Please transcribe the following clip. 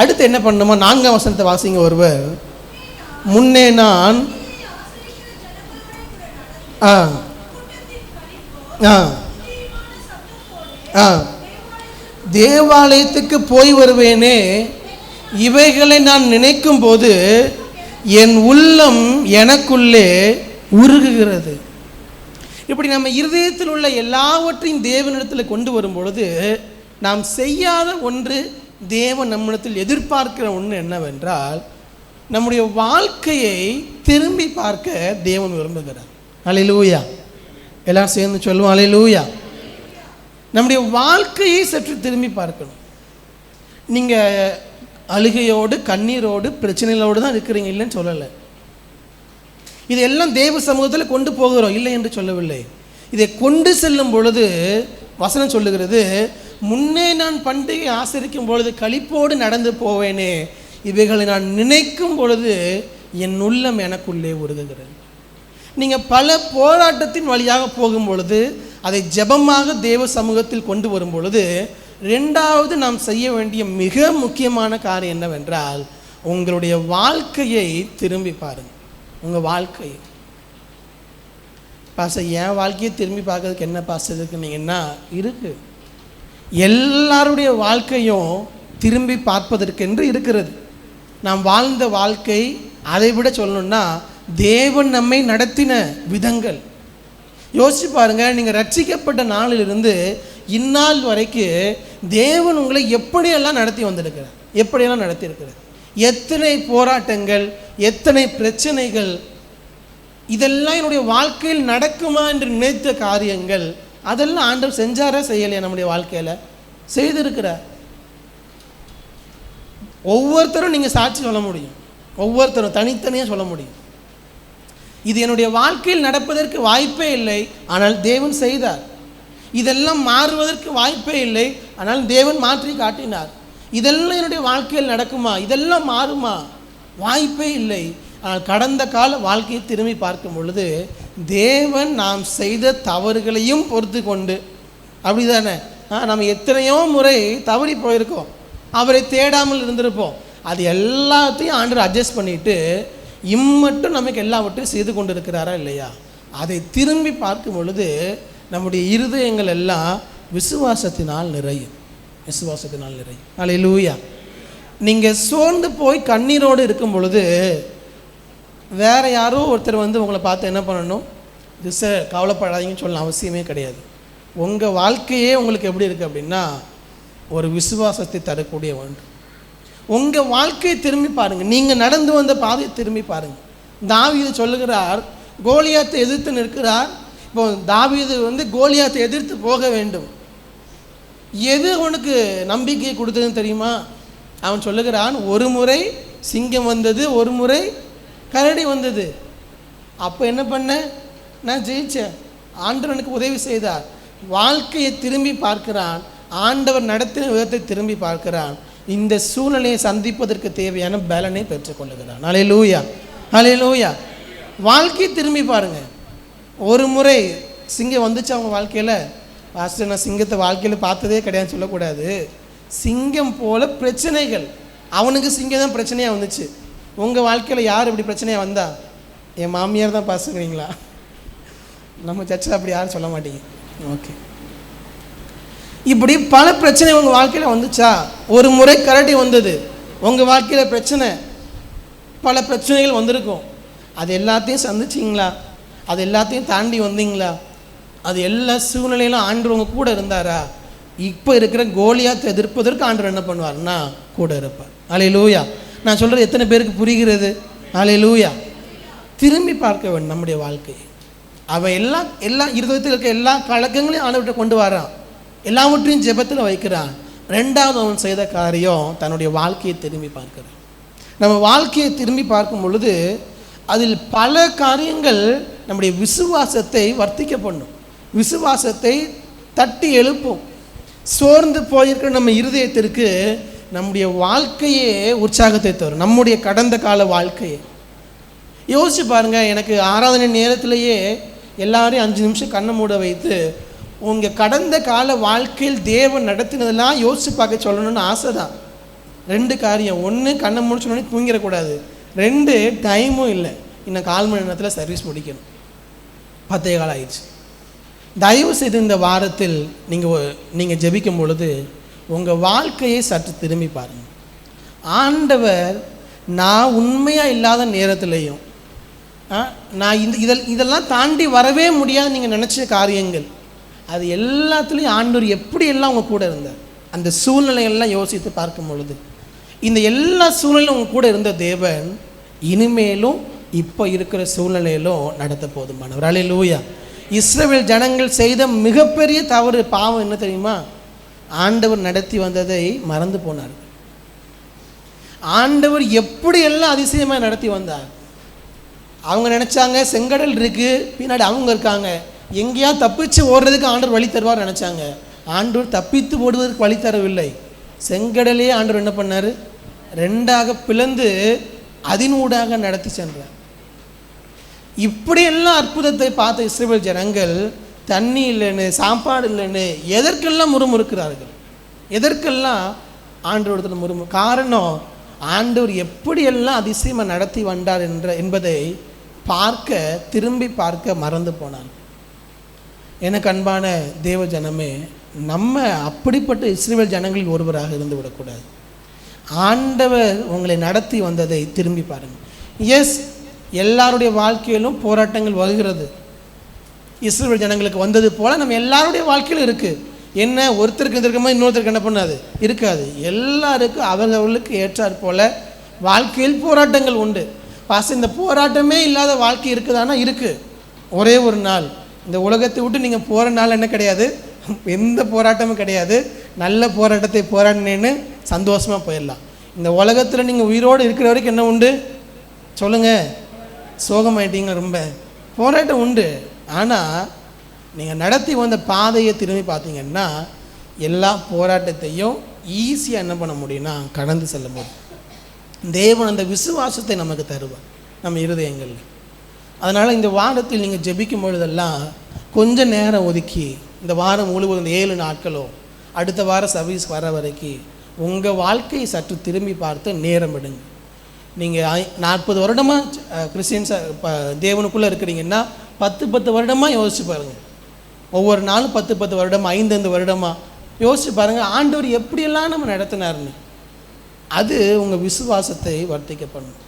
அடுத்து என்ன பண்ணணுமா நான்காம் வசனத்தை வாசிங்க ஒருவர். முன்னே நான் ஆ ஆ ஆ தேவாலயத்துக்கு போய் வருவேனே. இவைகளை நான் நினைக்கும் போது என் உள்ளம் எனக்குள்ளே உருகுகிறது. இப்படி நம்ம இருதயத்தில் உள்ள எல்லாவற்றையும் தேவனிடத்தில் கொண்டு வரும் பொழுது நாம் செய்யாத ஒன்று தேவன் நம்மிடத்தில் எதிர்பார்க்கிற ஒன்று என்னவென்றால் நம்முடைய வாழ்க்கையை திரும்பி பார்க்க தேவன் விரும்புகிறார். அலையிலூயா எல்லாரும் சேர்ந்து சொல்லுவோம் அலையிலூயா நம்முடைய வாழ்க்கையை சற்று திரும்பி பார்க்கணும். நீங்கள் அழுகையோடு கண்ணீரோடு பிரச்சனைகளோடு தான் இருக்கிறீங்க இல்லைன்னு சொல்லலை. இதெல்லாம் தேவ சமூகத்தில் கொண்டு போகிறோம் இல்லை என்று சொல்லவில்லை. இதை கொண்டு செல்லும் பொழுது வசனம் சொல்லுகிறது முன்னே நான் பண்டிகை ஆசரிக்கும் பொழுது களிப்போடு நடந்து போவேனே இவைகளை நான் நினைக்கும் பொழுது என் உள்ளம் எனக்குள்ளே உருகுகிறது. நீங்கள் பல போராட்டத்தின் வழியாக போகும் பொழுது அதை ஜெபமாக தேவ சமூகத்தில் கொண்டு வரும் பொழுது ரெண்டாவது நாம் செய்ய வேண்டிய மிக முக்கியமான காரியம் என்னவென்றால் உங்களுடைய வாழ்க்கையை திரும்பி பாருங்கள் உங்கள் வாழ்க்கையை. பாச என் வாழ்க்கையை திரும்பி பார்க்கறதுக்கு என்ன பாச இருக்குன்னீங்கன்னா இருக்குது எல்லாருடைய வாழ்க்கையும் திரும்பி பார்ப்பதற்கென்று இருக்கிறது. நாம் வாழ்ந்த வாழ்க்கை அதை விட சொல்லணும்னா தேவன் நம்மை நடத்தின விதங்கள். யோசிச்சு பாருங்க நீங்கள் ரட்சிக்கப்பட்ட நாளிலிருந்து இந்நாள் வரைக்கும் தேவன் உங்களை எப்படியெல்லாம் நடத்தி வந்திருக்கிறார்? எப்படியெல்லாம் நடத்தியிருக்கிறார்? எத்தனை போராட்டங்கள் எத்தனை பிரச்சனைகள் இதெல்லாம் என்னுடைய வாழ்க்கையில் நடக்குமா என்று நினைத்த காரியங்கள் அதெல்லாம் ஆண்டவர் செஞ்சாரா செய்யலையா நம்முடைய வாழ்க்கையில்? செய்திருக்கிறார் ஒவ்வொருத்தரும் நீங்கள் சாட்சி சொல்ல முடியும். ஒவ்வொருத்தரும் தனித்தனியாக சொல்ல முடியும். இது என்னுடைய வாழ்க்கையில் நடப்பதற்கு வாய்ப்பே இல்லை ஆனால் தேவன் செய்தார். இதெல்லாம் மாறுவதற்கு வாய்ப்பே இல்லை ஆனால் தேவன் மாற்றி காட்டினார். இதெல்லாம் என்னுடைய வாழ்க்கையில் நடக்குமா? இதெல்லாம் மாறுமா? வாய்ப்பே இல்லை. கடந்த கால வாழ்க்கையை திரும்பி பார்க்கும் பொழுது தேவன் நாம் செய்த தவறுகளையும் பொறுத்து கொண்டு அப்படிதானே? ஆ, நம்ம எத்தனையோ முறை தவறி போயிருக்கோம். அவரை தேடாமல் இருந்திருப்போம். அது எல்லாத்தையும் ஆண்டவர் அட்ஜஸ்ட் பண்ணிட்டு இம்மட்டும் நமக்கு எல்லாவற்றையும் செய்து கொண்டு இருக்கிறாரா இல்லையா? அதை திரும்பி பார்க்கும் பொழுது நம்முடைய இருதயங்கள் எல்லாம் விசுவாசத்தினால் நிறையும். விசுவாசத்தினால் நிறையும். அலையிலூயா நீங்கள் சோர்ந்து போய் கண்ணீரோடு இருக்கும் பொழுது வேறு யாரோ ஒருத்தர் வந்து உங்களை பார்த்து என்ன பண்ணணும்? இது சார் கவலைப்படாதீங்கன்னு சொல்ல அவசியமே கிடையாது. உங்கள் வாழ்க்கையே உங்களுக்கு எப்படி இருக்குது அப்படின்னா ஒரு விசுவாசத்தை தரக்கூடிய ஒன்று உங்கள் வாழ்க்கையை திரும்பி பாருங்கள் நீங்கள் நடந்து வந்த பாதையை திரும்பி பாருங்கள் தாவீது சொல்லுகிறார் கோலியாத்தை எதிர்த்து நிற்கிறார். இப்போ தாவீது வந்து கோலியாத்தை எதிர்த்து போக வேண்டும். எது அவனுக்கு நம்பிக்கையை கொடுத்ததுன்னு தெரியுமா? அவன் சொல்லுகிறான் ஒரு முறை சிங்கம் வந்தது ஒரு முறை கரடி வந்தது. அப்போ என்ன பண்ணேன் நான் ஜெயித்தேன் ஆண்டவர் எனக்கு உதவி செய்தார். வாழ்க்கையை திரும்பி பார்க்கிறான். ஆண்டவர் நடத்தின விதத்தை திரும்பி பார்க்கிறான். இந்த சூழ்நிலையை சந்திப்பதற்கு தேவையான பலனை பெற்றுக்கொள்ளுகிறான் அலே லூயா அலே லூயா வாழ்க்கையை திரும்பி பாருங்கள் ஒரு முறை சிங்கம் வந்துச்சு அவங்க வாழ்க்கையில். பாஸ்டர் நான் சிங்கத்தை வாழ்க்கையில் பார்த்ததே கிடையாதுன்னு சொல்லக்கூடாது. சிங்கம் போல பிரச்சனைகள். அவனுக்கு சிங்கம் தான் பிரச்சனையாக வந்துச்சு. உங்கள் வாழ்க்கையில் யார் இப்படி பிரச்சனையாக வந்தா? என் மாமியார் தான் பாசுங்கிறீங்களா நம்ம சர்ச்சில் அப்படி யாரும் சொல்ல மாட்டீங்க. ஓகே இப்படி பல பிரச்சனை உங்கள் வாழ்க்கையில் வந்துச்சா? ஒரு முறை கரடி வந்தது. உங்கள் வாழ்க்கையில் பிரச்சனை பல பிரச்சனைகள் வந்திருக்கும். அது எல்லாத்தையும் சந்திச்சிங்களா? அது எல்லாத்தையும் தாண்டி வந்தீங்களா? அது எல்லா சூழ்நிலையிலும் ஆண்டு கூட இருந்தாரா? இப்போ இருக்கிற கோலியாத்தை எதிர்ப்பதற்கு ஆண்டவர் என்ன பண்ணுவார்னா கூட இருப்பார். அலையிலூயா லூயா நான் சொல்கிறது எத்தனை பேருக்கு புரிகிறது? நாளை லூயா திரும்பி பார்க்க வேண்டும் நம்முடைய வாழ்க்கையை. அவன் எல்லா எல்லா இருதயத்தில் இருக்க எல்லா கழகங்களையும் ஆண்டவர்கிட்ட கொண்டு வரான் எல்லாவற்றையும் ஜெபத்தில் வைக்கிறான். ரெண்டாவது அவன் செய்த காரியம் தன்னுடைய வாழ்க்கையை திரும்பி பார்க்கிறான். நம்ம வாழ்க்கையை திரும்பி பார்க்கும் பொழுது அதில் பல காரியங்கள் நம்முடைய விசுவாசத்தை வர்த்திக்க பண்ணும். விசுவாசத்தை தட்டி எழுப்பும். சோர்ந்து போயிருக்கிற நம்ம இருதயத்திற்கு நம்முடைய வாழ்க்கையே உற்சாகத்தை தரும். நம்முடைய கடந்த கால வாழ்க்கையை. யோசிச்சு பாருங்க எனக்கு ஆராதனை நேரத்திலேயே எல்லாரையும் அஞ்சு நிமிஷம் கண்ணை மூட வைத்து உங்கள் கடந்த கால வாழ்க்கையில் தேவன் நடத்தினதெல்லாம் யோசிச்சு பார்க்க சொல்லணும்னு ஆசை தான் ரெண்டு காரியம். ஒன்று கண்ணை முடிச்சோடனே தூங்கிடக்கூடாது. ரெண்டு டைமும் இல்லை. இன்னும் கால் மணி நேரத்தில் சர்வீஸ் முடிக்கணும். பத்தே காலம் ஆயிடுச்சு. தயவு செய்து இந்த வாரத்தில் நீங்கள் நீங்கள் ஜெபிக்கும் பொழுது உங்கள் வாழ்க்கையை சற்று திரும்பி பாருங்கள் ஆண்டவர் நான் உண்மையாக இல்லாத நேரத்திலையும் ஆ, நான் இந்த இதெல் இதெல்லாம் தாண்டி வரவே முடியாது நீங்கள் நினச்ச காரியங்கள் அது எல்லாத்துலேயும் ஆண்டவர் எப்படி எல்லாம் உங்கள் கூட இருந்தார்? அந்த சூழ்நிலையெல்லாம் யோசித்து பார்க்கும் பொழுது இந்த எல்லா சூழ்நிலையும் உங்கள் கூட இருந்த தேவன் இனிமேலும் இப்போ இருக்கிற சூழ்நிலையிலும் நடத்த போதுமானவர். அலையிலூயா இஸ்ரேல் ஜனங்கள் செய்த மிகப்பெரிய தவறு பாவம் என்ன தெரியுமா? ஆண்டவர் நடத்தி வந்ததை மறந்து போனார். ஆண்டவர் எப்படியெல்லாம் அதிசயமாக நடத்தி வந்தார். அவங்க நினச்சாங்க செங்கடல் இருக்கு பின்னாடி அவங்க இருக்காங்க. எங்கேயா தப்பிச்சு ஓடுறதுக்கு ஆண்டவர் வழி தருவார் நினச்சாங்க. ஆண்டவர் தப்பித்து ஓடுவதற்கு வழி தரவில்லை. செங்கடலே ஆண்டவர் என்ன பண்ணார்? ரெண்டாக பிளந்து அதினூடாக நடத்தி சென்றார். இப்படியெல்லாம் அற்புதத்தை பார்த்த இஸ்ரேல் ஜனங்கள் தண்ணி இல்லைன்னு சாப்பாடு இல்லைன்னு எதற்கெல்லாம் முறுமுறுக்கிறார்கள்? எதற்கெல்லாம் ஆண்டவரத்தில் முறுமு காரணம் ஆண்டவர் எப்படியெல்லாம் அதிசயமாக நடத்தி வந்தார் என்ற என்பதை பார்க்க திரும்பி பார்க்க மறந்து போனான் எனக்கு அன்பான தேவ ஜனமே நம்ம அப்படிப்பட்ட இஸ்ரேல் ஜனங்களில் ஒருவராக இருந்து விடக்கூடாது. ஆண்டவர் உங்களை நடத்தி வந்ததை திரும்பி பாருங்கள் எஸ் எல்லாருடைய வாழ்க்கையிலும் போராட்டங்கள் வருகிறது. இஸ்ரேல் ஜனங்களுக்கு வந்தது போல் நம்ம எல்லாருடைய வாழ்க்கையிலும் இருக்குது என்ன ஒருத்தருக்கு இருக்கமா இன்னொருத்தருக்கு என்ன பண்ணாது? இருக்காது. எல்லாருக்கும் அவர்களுக்கு ஏற்றாற் போல் வாழ்க்கையில் போராட்டங்கள் உண்டு. பாச இந்த போராட்டமே இல்லாத வாழ்க்கை இருக்குதானா இருக்குது ஒரே ஒரு நாள். இந்த உலகத்தை விட்டு நீங்கள் போகிற நாள் என்ன கிடையாது? எந்த போராட்டமும் கிடையாது. நல்ல போராட்டத்தை போராடினேன்னு சந்தோஷமாக போயிடலாம். இந்த உலகத்தில் நீங்கள் உயிரோடு இருக்கிற வரைக்கும் என்ன உண்டு? சொல்லுங்கள் சோகமாயிட்டீங்க ரொம்ப? போராட்டம் உண்டு. ஆனால் நீங்கள் நடத்தி வந்த பாதையை திரும்பி பார்த்தீங்கன்னா எல்லா போராட்டத்தையும் ஈஸியாக என்ன பண்ண முடியும்னா கடந்து செல்ல முடியும். தேவன் அந்த விசுவாசத்தை நமக்கு தருவார் நம்ம இருதயங்களில். அதனால் இந்த வாரத்தில் நீங்கள் ஜெபிக்கும் பொழுதெல்லாம் கொஞ்சம் நேரம் ஒதுக்கி இந்த வாரம் முழுவதும் இந்த ஏழு நாட்களோ அடுத்த வாரம் சர்வீஸ் வர வரைக்கும் உங்கள் வாழ்க்கையை சற்று திரும்பி பார்த்து நேரம் விடுங்க நீங்கள் நாற்பது வருடமாக இப்போ தேவனுக்குள்ளே இருக்கிறீங்கன்னா பத்து பத்து வருடமாக யோசிச்சு பாருங்கள் ஒவ்வொரு நாளும் பத்து பத்து வருடம் ஐந்து வருடமாக யோசிச்சு பாருங்கள் ஆண்டவர் எப்படியெல்லாம் நம்ம நடத்தினார்னு அது உங்கள் விசுவாசத்தை வர்த்திக்க பண்ணும்.